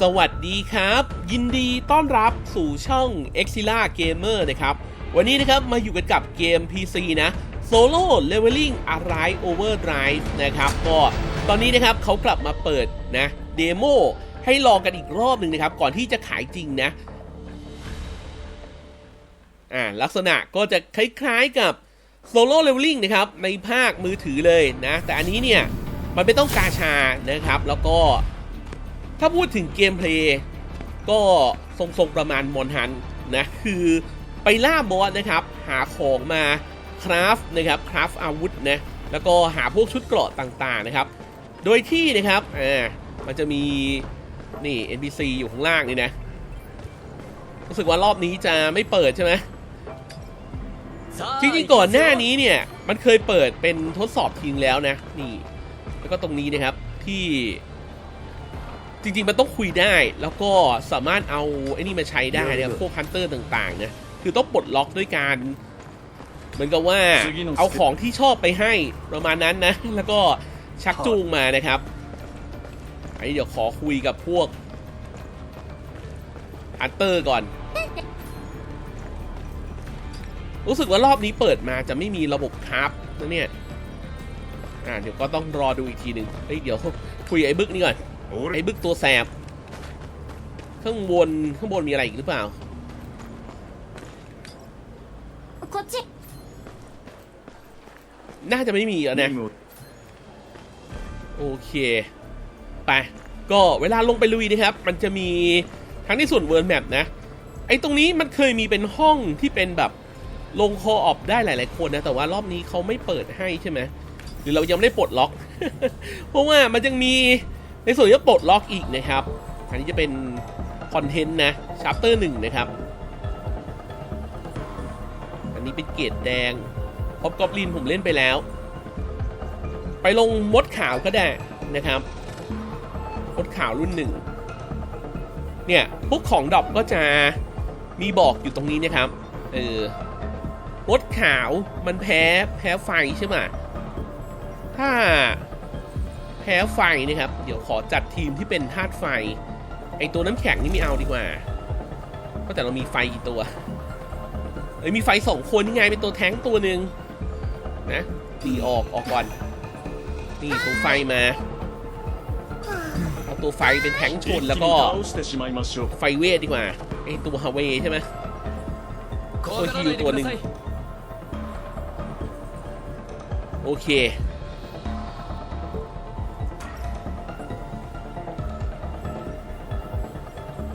สวัสดีครับ ยินดีต้อนรับสู่ช่อง e x i l a Gamer นะครับ วันนี้นะครับมาอยู่กันกับเกม PC นะ Solo Leveling Arrive Overdrive นะครับก็ตอนนี้นะครับเขากลับมาเปิดนะเดโมให้ลองกันอีกรอบหนึ่งนะครับ ก่อนที่จะขายจริงนะอ่าลักษณะก็จะคล้ายๆกับ Solo Leveling นะครับในภาคมือถือเลยนะ แต่อันนี้เนี่ยมันไม่ต้องกาชานะครับ แล้วก็ ถ้าพูดถึงเกมเพลย์ก็ทรงๆประมาณมอนฮันนะคือไปล่าบอสนะครับ หาของมาคราฟนะครับคราฟอาวุธนะแล้วก็หาพวกชุดเกราะต่างๆนะครับ โดยที่นะครับอ่ามันจะมีนี่ NPC อยู่ข้างล่างนี่นะรู้สึกว่ารอบนี้จะไม่เปิดใช่ไหมจริงๆก่อนหน้านี้เนี่ย มันเคยเปิดเป็นทดสอบทิ้งแล้วนะ นี่ แล้วก็ตรงนี้นะครับที่ จริงๆมันต้องคุยได้ แล้วก็สามารถเอาไอ้นี่มาใช้ได้นะครับพวกฮันเตอร์ต่างๆนะคือต้องปลดล็อกด้วยการ เหมือนกับว่าเอาของที่ชอบไปให้ประมาณนั้นนะ แล้วก็ชักจูงมานะครับไอ้เดี๋ยวขอคุยกับพวกฮันเตอร์ก่อน รู้สึกว่ารอบนี้เปิดมาจะไม่มีระบบคราฟนะเนี่ยอ่าเดี๋ยวก็ต้องรอดูอีกทีหนึ่งเฮ้ยเดี๋ยวคุยไอ้บึกนี่ก่อน ไอ้บึกตัวแสบ ข้างบนข้างบนมีอะไรอีกหรือเปล่า こっち น่าจะไม่มีแล้วนะ โอเค ไป ก็เวลาลงไปลุยนะครับ มันจะมีทั้งในส่วนเวิร์นแมปนะ ไอ้ตรงนี้มันเคยมีเป็นห้องที่เป็นแบบลงคอออฟได้หลาย ๆ คนนะ แต่ว่ารอบนี้เขาไม่เปิดให้ใช่ไหมหรือเรายังไม่ได้ปลดล็อก เพราะว่ามันยังมี ในส่วนที่ปลดล็อกอีกนะครับ อันนี้จะเป็นคอนเทนต์นะชาร์เตอร์หนึ่งนะครับ อันนี้เป็นเกรดแดงพบกอบลินผมเล่นไปแล้ว ไปลงมดขาวก็ได้นะครับมดขาวรุ่นหนึ่งเนี่ยพวกของดอปก็จะมีบอกอยู่ตรงนี้นะครับ เออมดขาวมันแพ้แพ้ไฟใช่ไหมถ้า แพ้ไฟนะครับ เดี๋ยวขอจัดทีมที่เป็นธาตุไฟ ไอตัวน้ำแข็งนี่ไม่เอาดีกว่าก็แต่เรามีไฟกี่ตัวเอ้ยมีไฟสองคนยังไงเป็นตัวแท้งตัวหนึ่งนะตีออกออกก่อน นี่ตัวไฟมาเอาตัวไฟเป็นแท้งชนแล้วก็ไฟเวทดีกว่าไอตัวฮาเวใช่ไหมตัวที่ตัวหนึ่งโอเค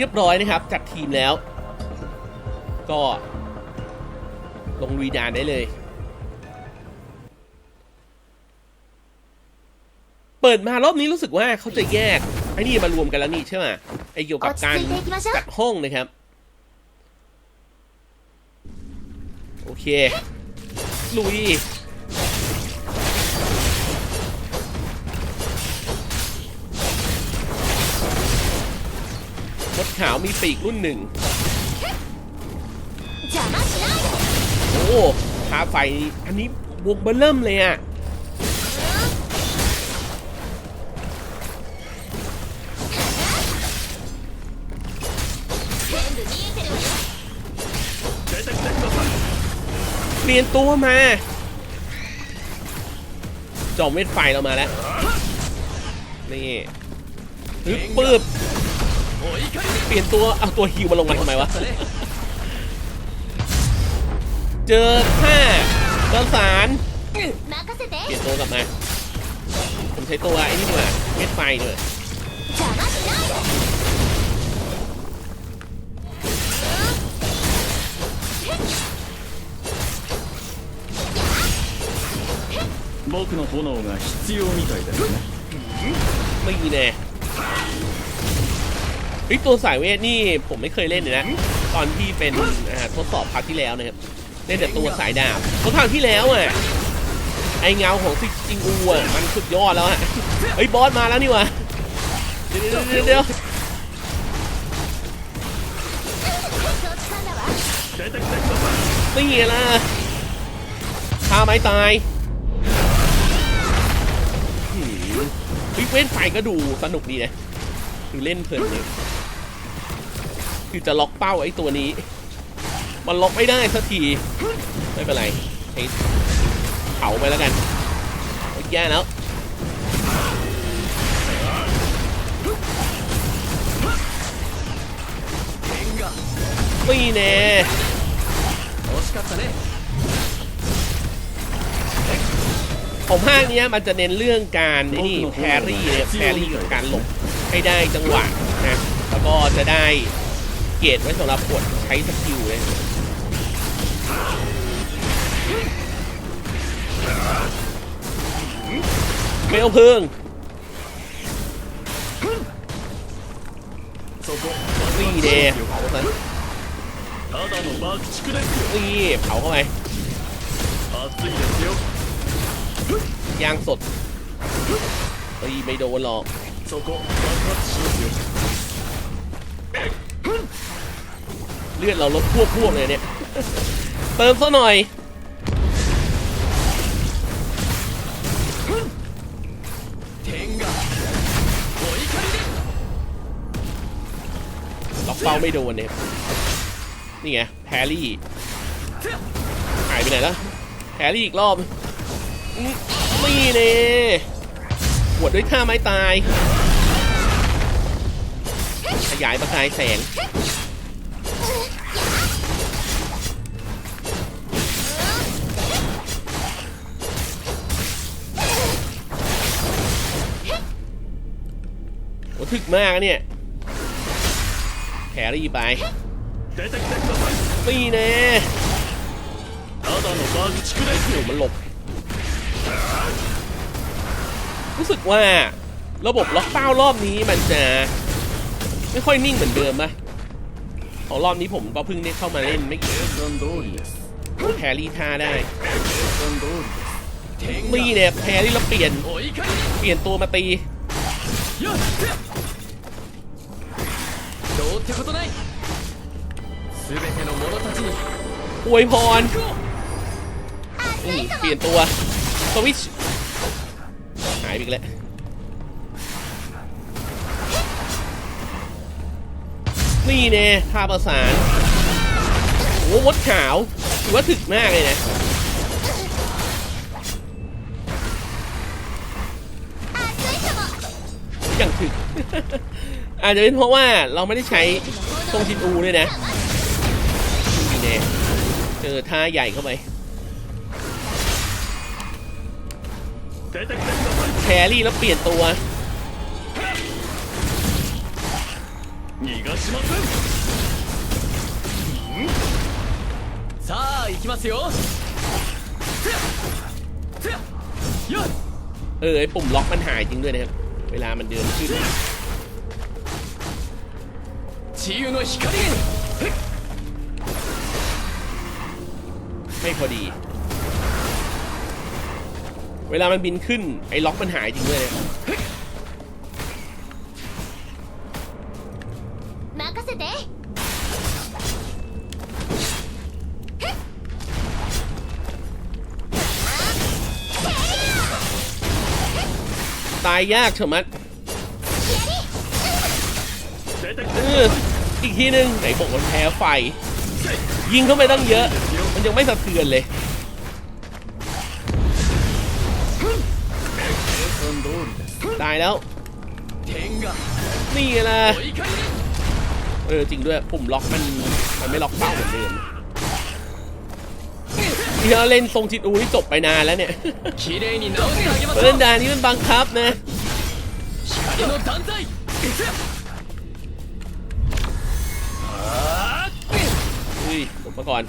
รียบร้อยนะครับจัดทีมแล้ว ก็ลงลุยดานได้เลย เปิดมารอบนี้รู้สึกว่าเขาจะแยกไอ้นี่มารวมกันแล้วนี่ใช่ไหมไอ้เกี่ยวกับการจัดห้องนะครับ โอเค ลุย ขาวมีปีกรุ่นหนึ่งโอ้พาไฟอันนี้บวกเบลเริ่มเลยอะเปลี่ยนตัวมาจอมเวทไฟเรามาแล้ว นี่ปึ๊บ เปลี่ยนตัว เอาตัวฮิวมาลงมาทำไมวะ だね เจอท่าเจอสาร 任せて เปลี่ยนตัวกลับมา ผมใช้ตัวไอ้นี่ดีกว่าเวทไฟด้วย 邪魔しないで僕の炎が必要みたいですね ไม่มีแน่ไ อีกตัวสายเวทนี่ผมไม่เคยเล่นเลยนะ ตอนที่เป็นทดสอบพาร์ที่แล้วนะครับเล่นแต่ตัวสายดาบเพราะทางที่แล้วอะไอเงาของซิกจิงอูอะมันสุดยอดแล้วอะเฮ้ยบอสมาแล้วนี่วะเดี๋ยวเดี๋ยวเดี๋ยวนี่ไงล่ะฆ่าไม้ตายฮิกเว้นไฟก็ดูสนุกดีนะดูเล่นเพลินเลย คือจะล็อกเป้าไอ้ตัวนี้ มันล็อกไม่ได้สักที ไม่เป็นไรใช้เผาไปแล้วกันแย่แล้วไม่แน่ผมห้าคนี้มันจะเน้นเรื่องการนี่แพรี่เนี่ยแพรี่กับการหลบให้ได้จังหวะนะแล้วก็จะได้ เกตไว้สำหรับกดใช้สกิลเลยไม่เอาพึ่งนี่เดเผานั้นนี่เผาเข้าไปยางสดตีไม่โดนหรอก เลือดเราลดพวกพวกเลยเนี่ย เติมซะหน่อย ล็อกเป้าไม่โดนเนี่ยนี่ไงแฮรรี่ หายไปไหนแล้วแฮรรี่อีกรอบนี่เน่ปวดด้วยท่าไม้ตาย ขยายประกายแสง ทึกมากเนี่ยแครี่ไปนี่แน่หนูมันหลบ รู้สึกว่าระบบล็อกเป้ารอบนี้มันจะไม่ค่อยนิ่งเหมือนเดิมนะของรอบนี้ผมก็เพิ่งได้เข้ามาเล่นไม่กี่แครี่ท่าได้มีเนี่ยแครี่เราเปลี่ยน เปลี่ยนตัวมาตี ってことない全ての者たちに อวยพร 行こう นี่เปลี่ยนตัว สวิตช์หายไปอีกแล้ว นี่เน่ท่าประสานโอ้วดขาวถือว่าถึกมากเลยนะ 熱いかも อย่างถึก อาจจะเป็นเพราะว่าเราไม่ได้ใช้ทรงชินอูด้วยนะนี่เน่เจอท่าใหญ่เข้าไป 出てきてください แครี่แล้วเปลี่ยนตัว 逃がしませんさあ行きますよよっ เออไอปุ่มล็อกมันหายจริงด้วยนะครับ เวลามันเดินขึ้น 治癒の光源 ไม่พอดี เวลามันบินขึ้น ไอ้ล็อกมันหายจริงด้วยนะ 任せて ตายยากเฉมัด 出てき เอ て อ อีกทีหนึ่งไหนบอกมันแพ้ไฟ ยิงเข้าไปตั้งเยอะ มันยังไม่สะเทือนเลยตายแล้วนี่ไงละเออจริงด้วยปุ่มล็อกมันมันไม่ล็อกเป้าเหมือนเดิมเดี๋ยวเล่นทรงจิตอูที่จบไปนานแล้วเนี่ยเล่นด่านนี้มันบังคับนะ บมาก่อน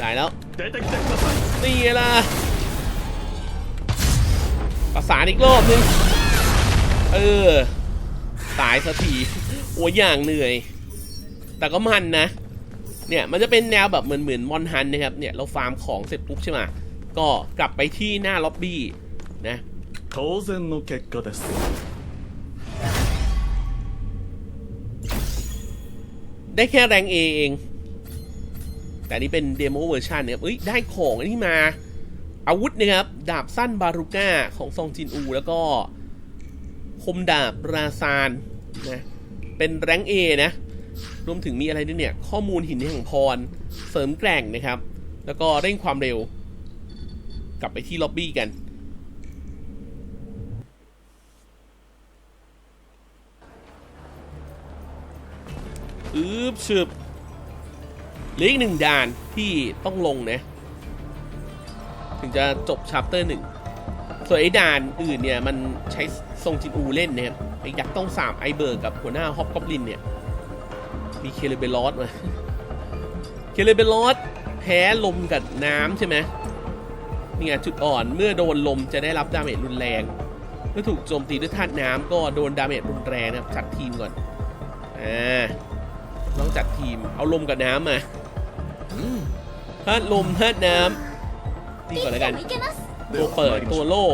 ได้แล้วนี่ล่ะประสานอีกรอบนึง เออ ตายสักทีโอ้ยอย่างเหนื่อย แต่ก็มันนะ เนี่ยมันจะเป็นแนวแบบเหมือนเหมือนมอนฮันนะครับ เนี่ยเราฟาร์มของเสร็จปุ๊บใช่ไหมก็กลับไปที่หน้าล็อบบี้นะ ได้แค่แรงเอเอง แต่นี่เป็นเดโมเวอร์ชันนะครับเอ้ย ได้ของอันนี้มา อาวุธนะครับ ดาบสั้นบารูก้าของซองจินอู แล้วก็คมดาบราซานนะ เป็นแรงเอนะ รวมถึงมีอะไรด้วยเนี่ย ข้อมูลหินแห่งพร เสริมแกร่งนะครับ แล้วก็เร่งความเร็ว กลับไปที่ล็อบบี้กัน อืบฉึบเหลืออีกหนึ่งด่านที่ต้องลงนะ ถึงจะจบชัปเตอร์หนึ่งส่วนไอ้ด่านอื่นเนี่ย มันใช้ทรงจินอูเล่นนะครับไอ้ยักษ์ต้องสามไอเบิร์กกับหัวหน้าฮอปกอบลินเนี่ย มีเคเลเบลอสมาเคเลเบลอสแพ้ลมกับน้ำใช่ไหมนี่ไงจุดอ่อนเมื่อโดนลมจะได้รับดาเมจรุนแรง เมื่อถูกโจมตีด้วยธาตุน้ำก็โดนดาเมจรุนแรงนะครับจัดทีมก่อนอ่า ต้องจัดทีม เอาลมกับน้ำมาธาตุลมธาตุน้ำตีก่อนแล้วกัน ตัวเปิดตัวโล่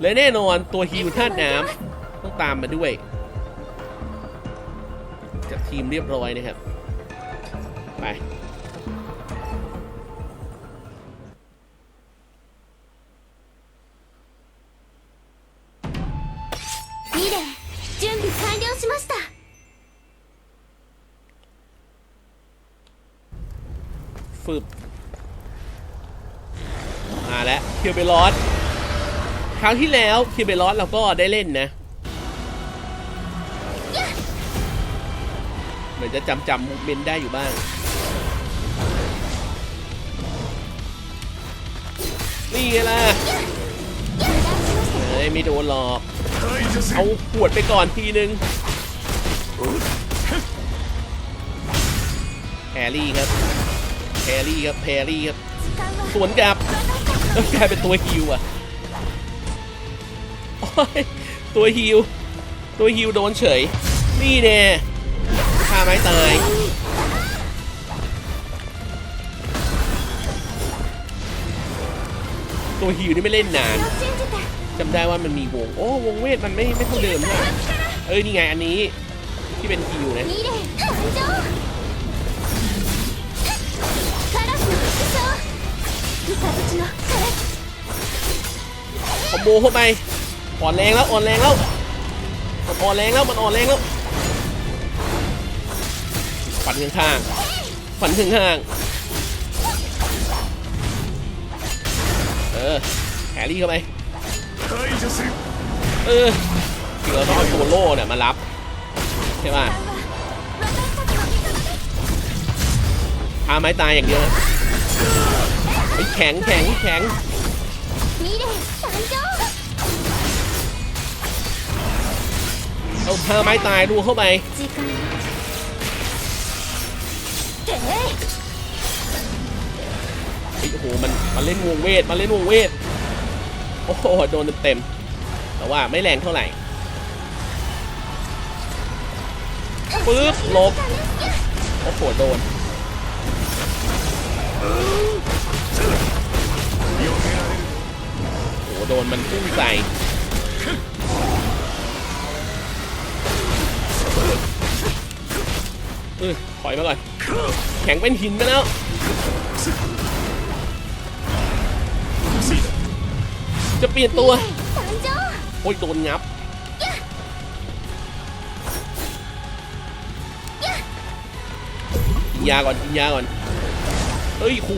และแน่นอนตัวฮิวธาตุน้ำต้องตามมาด้วย จัดทีมเรียบร้อยนะครับ ไป ฟืบมาแล้วคิวเบลอสครั้งที่แล้วคิวเบลอสเราก็ได้เล่นนะเหมือนจะจำจำมุกเบนได้อยู่บ้าง นี่ไงล่ะเฮ้ยไม่โดนหรอก เอาปวดไปก่อนทีนึงแฮรี่ครับ แพรี่ครับแพรี่ครับสวนกลับแล้วกลายเป็นตัวฮิวอะตัวฮิวตัวฮิวโดนเฉย นี่แน่ฆ่าไม้ตายตัวฮิวนี่ไม่เล่นนานจำได้ว่ามันมีวง โอ้วงเวทมันไม่ไม่เท่าเดิมนะเอ้ยนี่ไงอันนี้ที่เป็นฮิวนะ คอมโบเข้าไปอ่อนแรงแล้วอ่อนแรงแล้วมันอ่อนแรงแล้วมันอ่อนแรงแล้วฝันข้างฝันถึงข้างเออแฮร์รี่เข้าไปเออเราต้องเอาโซโล่เนี่ยมารับใช่ป่ะพาไม้ตายอย่างเดียว แข็งแข็งแข็งเอาเธอไม้ตายดูเข้าไปโอ้โหมันมันเล่นวงเวทมันเล่นวงเวทโอ้โหโดนเต็มแต่ว่าไม่แรงเท่าไหร่ปึ๊บลบโอ้โหโดน ดนมันพุ่งใส่ เออถอยมาก่อน แข็งเป็นหินไปแล้ว จะเปลี่ยนตัว 誕生 โอ้ย โดนงับ กินยาก่อน กินยาก่อน เฮ้ยโห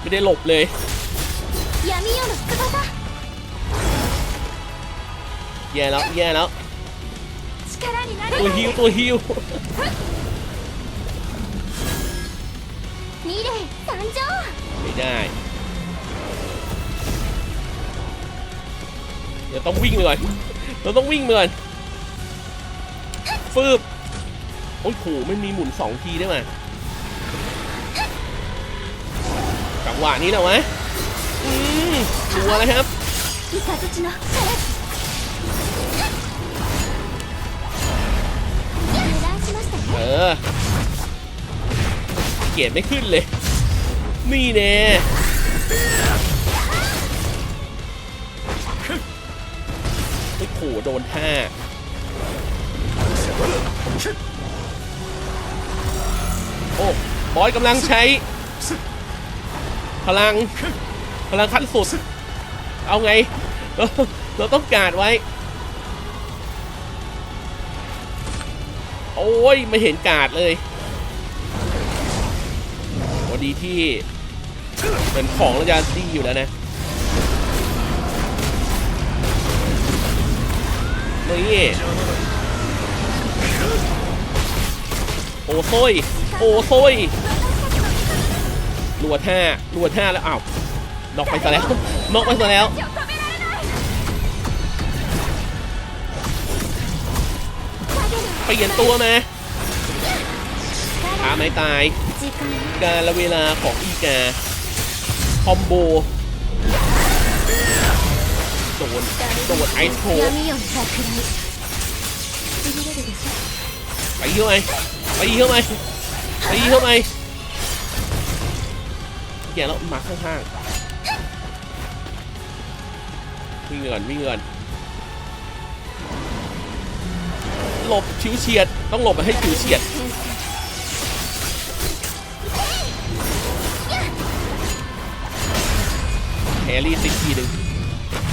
ไม่ได้หลบเลย 闇夜の副技 ย่แล้วแย่แล้วตัวฮิวตัวฮิวไม่ได้เดี๋ยวต้องวิ่งไปก่อนเราต้องวิ่งไปก่อนฟืบโอ้โหมันมีหมุนสองทีได้ไหมจังหวะนี้นะวะอืมตัวนะครับ ออเกียดไม่ขึ้นเลย นี่แน่โอ้โหโดนห้าโอ้บอยกำลังใช้ พลัง พลังขั้นสุด เอาไง เราเราต้องการไว้ โอ้ยไม่เห็นกาดเลยโอ้ดีที่เหมือนของเราจะดีอยู่แล้วนะนี่โอ้โซยโอ้โซยรัวท่ารัวท่าแล้วอ้าวนอกไปซะแล้วนอกไปซะแล้ว เปลี่ยนตัวมาตาไม่ตาย การละเวลาของอีกา คอมโบ โดน โดนไอซ์โคไปเยอะไหมไปเยอะไหมไปเยอะไหมแกแล้วมาข้างๆวิ่งเงินวิ่งเงิน หลบชิวเฉียด ต้องหลบให้ชิวเฉียด แฮร์รี่สิกทีหนึ่ง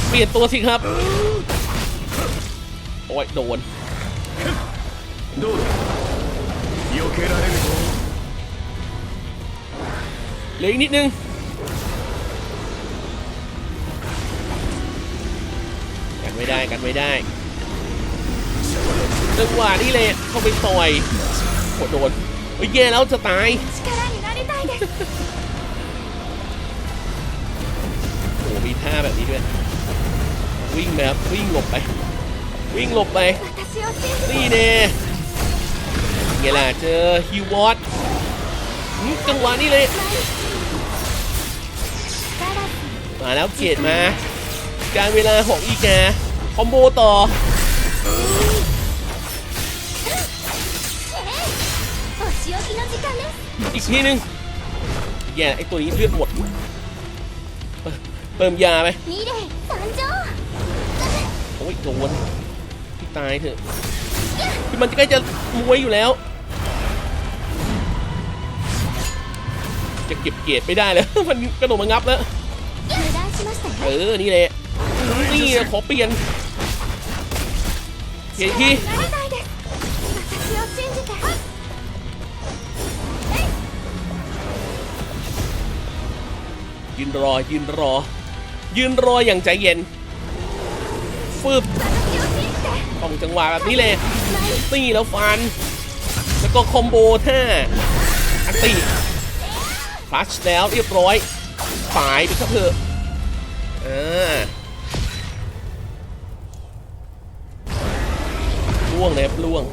เปลี่ยนตัวสิครับ โอ้ยโดนเหลืออีกนิดนึงกันไม่ได้กันไม่ได้ จังหวะนี้เลยเข้าไปต่อยโดนโอ้ยแย่แล้วจะตายโอ้มีท่าแบบนี้ด้วย วิ่งแบบวิ่งหลบไป วิ่งหลบไป นี่เน่ไงล่ะเจอฮิวอตจังหวะนี้เลยมาแล้วเกียดมา การเวลาของอีกาคอมโบต่อ อีกทีนึงแย่ไอตัวนี้เลือดหมด เติมยาไหมโอ้ยโดนพี่ตายเถอะที่มันใกล้จะมวยอยู่แล้ว จะเก็บเกียรติไม่ได้แล้ว มันกระโดดมางับแล้ว เออ นี่แหละนี่ขอเปลี่ยนเกียร์ที่ ยืนรอยืนรอ ยืนรออย่างใจเย็นฟืบต้องจังหวะแบบนี้เลยตีแล้วฟัน แล้วก็คอมโบท่าอันตีฟลัชแล้วเรียบร้อยสายไปซะเถอะอ่ล่วงเลยล่วง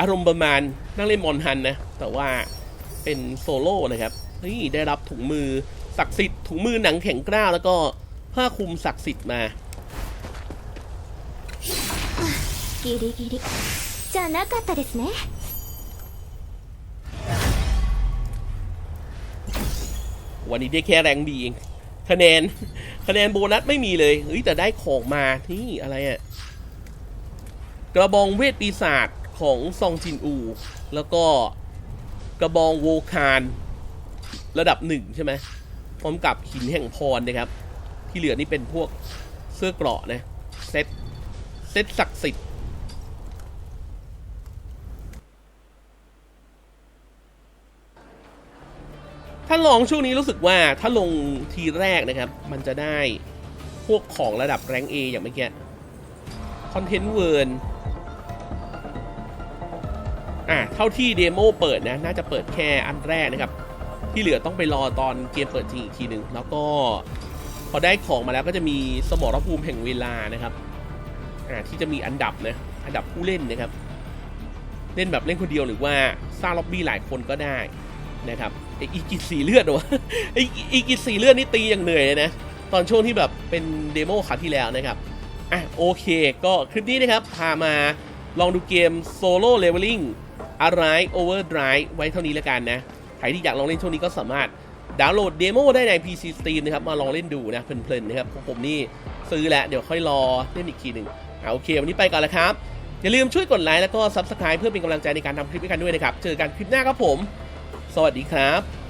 อารมณ์ประมาณนั่งเล่นมอนฮันนะ แต่ว่าเป็นโซโล่นะครับ นี่ได้รับถุงมือศักดิ์สิทธิ์ถุงมือหนังแข็งกร้าวแล้วก็ผ้าคลุมศักดิ์สิทธิ์มา ギリギリじゃなかったですね วันนี้ได้แค่แรงดีเอง คะแนน คะแนนโบนัสไม่มีเลย เฮ้ย แต่ได้ของมาที่อะไรอะกระบองเวทปีศาจของซองจินอู แล้วก็กระบองโวคาร ระดับหนึ่งใช่ไหมพร้อมกับหินแห่งพรนะครับ ที่เหลือนี่เป็นพวกเสื้อเกราะนะเซตเซตศักดิ์สิทธิ์ถ้าลองช่วงนี้รู้สึกว่าถ้าลงทีแรกนะครับ มันจะได้พวกของระดับแรง A อย่างเมื่อกี้คอนเทนต์เวิร์นอะเท่าที่เดโมเปิดนะ น่าจะเปิดแค่อันแรกนะครับ ที่เหลือต้องไปรอตอนเกมเปิดจริงอีกทีหนึ่งแล้วก็พอได้ของมาแล้วก็จะมีสมรภูมิแห่งเวลานะครับอ่าที่จะมีอันดับนะอันดับผู้เล่นนะครับ เล่นแบบเล่นคนเดียวหรือว่าสร้างล็อบบี้หลายคนก็ได้นะครับไอ้อีกิสีเลือดวะไอ้อีกิสีเลือดนี่ตีอย่างเหนื่อยเลยนะตอนช่วงที่แบบเป็นเดโมครั้งที่แล้วนะครับอะโอเค ก็คลิปนี้นะครับพามาลองดูเกม Solo Leveling Arise Overdrive ไว้เท่านี้แล้วกันนะ ครที่อยากลองเล่นช่วงนี้ก็สามารถดาวน์โหลดเดโมได้ใน PC Steam นะครับมาลองเล่นดูนะเพลินๆนะครับของผมนี่ซื้อแล้วเดี๋ยวค่อยรอเล่นอีกทีหนึ่งเอาโอเค วันนี้ไปก่อนแล้วครับ อย่าลืมช่วยกดไลค์แล้วก็ซับสไคร b e เพื่อเป็นกำลังใจในการทำคลิปให้กันด้วยนะครับ เจอกันคลิปหน้าครับผม สวัสดีครับ